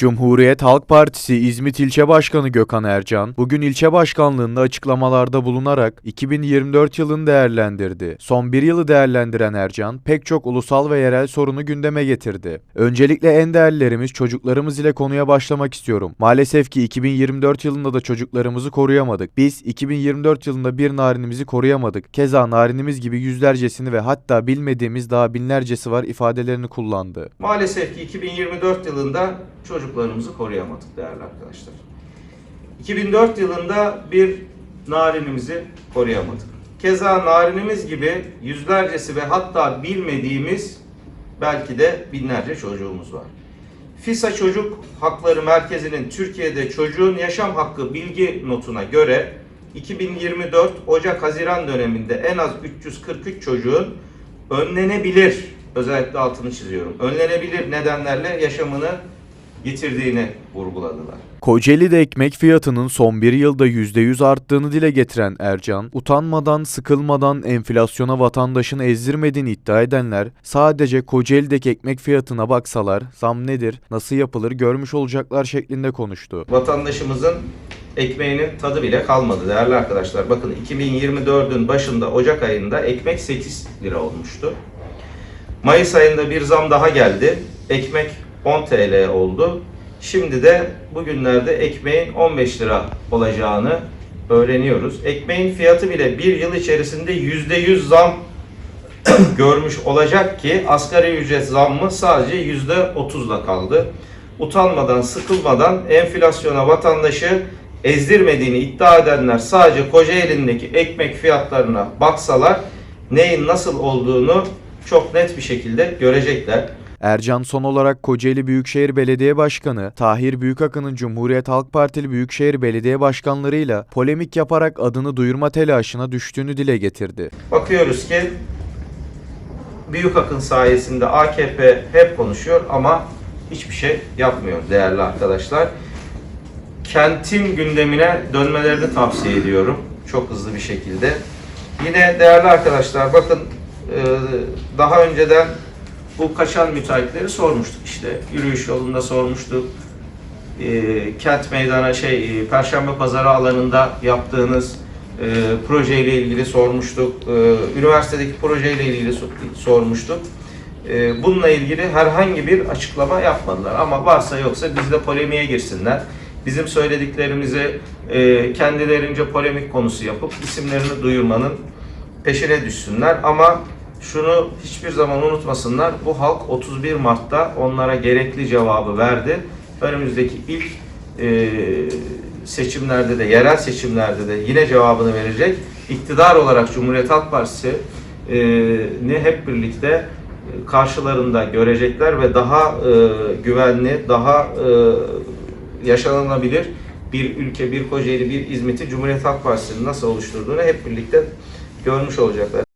Cumhuriyet Halk Partisi İzmit İlçe Başkanı Gökhan Ercan, bugün ilçe başkanlığında açıklamalarda bulunarak 2024 yılını değerlendirdi. Son bir yılı değerlendiren Ercan, pek çok ulusal ve yerel sorunu gündeme getirdi. Öncelikle en değerlilerimiz çocuklarımız ile konuya başlamak istiyorum. Maalesef ki 2024 yılında da çocuklarımızı koruyamadık. Biz 2024 yılında bir narinimizi koruyamadık. Keza narinimiz gibi yüzlercesini ve hatta bilmediğimiz daha binlercesi var ifadelerini kullandı. Maalesef ki 2024 yılında çocuklarımızı koruyamadık değerli arkadaşlar. 2004 yılında bir narinimizi koruyamadık. Keza narinimiz gibi yüzlercesi ve hatta bilmediğimiz belki de binlerce çocuğumuz var. FİSA Çocuk Hakları Merkezi'nin Türkiye'de çocuğun yaşam hakkı bilgi notuna göre 2024 Ocak-Haziran döneminde en az 343 çocuğun önlenebilir, özellikle altını çiziyorum, önlenebilir nedenlerle yaşamını yitirdiğini vurguladılar. Kocaeli'de ekmek fiyatının son bir yılda %100 arttığını dile getiren Ercan, utanmadan, sıkılmadan enflasyona vatandaşını ezdirmediğini iddia edenler, sadece Kocaeli'deki ekmek fiyatına baksalar, zam nedir, nasıl yapılır görmüş olacaklar şeklinde konuştu. Vatandaşımızın ekmeğinin tadı bile kalmadı değerli arkadaşlar. Bakın 2024'ün başında Ocak ayında ekmek 8 lira olmuştu. Mayıs ayında bir zam daha geldi. Ekmek 10 TL oldu. Şimdi de bugünlerde ekmeğin 15 lira olacağını öğreniyoruz. Ekmeğin fiyatı bile bir yıl içerisinde %100 zam görmüş olacak ki asgari ücret zammı sadece %30'la kaldı. Utanmadan, sıkılmadan enflasyona vatandaşı ezdirmediğini iddia edenler sadece Kocaeli'ndeki ekmek fiyatlarına baksalar neyin nasıl olduğunu çok net bir şekilde görecekler. Ercan son olarak Kocaeli Büyükşehir Belediye Başkanı Tahir Büyükakın'ın Cumhuriyet Halk Partili Büyükşehir Belediye Başkanlarıyla polemik yaparak adını duyurma telaşına düştüğünü dile getirdi. Bakıyoruz ki Büyük Akın sayesinde AKP hep konuşuyor ama hiçbir şey yapmıyor değerli arkadaşlar. Kentin gündemine dönmelerini tavsiye ediyorum çok hızlı bir şekilde. Yine değerli arkadaşlar bakın e, daha önceden bu kaçan müteahhitleri sormuştuk işte yürüyüş yolunda sormuştuk. E, kent meydana şey e, Perşembe Pazarı alanında yaptığınız e, projeyle ilgili sormuştuk. E, üniversitedeki projeyle ilgili so- sormuştuk. E, bununla ilgili herhangi bir açıklama yapmadılar. Ama varsa yoksa bizle polemiğe girsinler. Bizim söylediklerimizi e, kendilerince polemik konusu yapıp isimlerini duyurmanın peşine düşsünler. Ama şunu hiçbir zaman unutmasınlar. Bu halk 31 Mart'ta onlara gerekli cevabı verdi. Önümüzdeki ilk e, seçimlerde de, yerel seçimlerde de yine cevabını verecek. İktidar olarak Cumhuriyet Halk Partisi e, ne hep birlikte e, karşılarında görecekler ve daha e, güvenli, daha e, yaşanılabilir bir ülke, bir Kocaeli, bir İzmit'i Cumhuriyet Halk Partisi'nin nasıl oluşturduğunu hep birlikte görmüş olacaklar.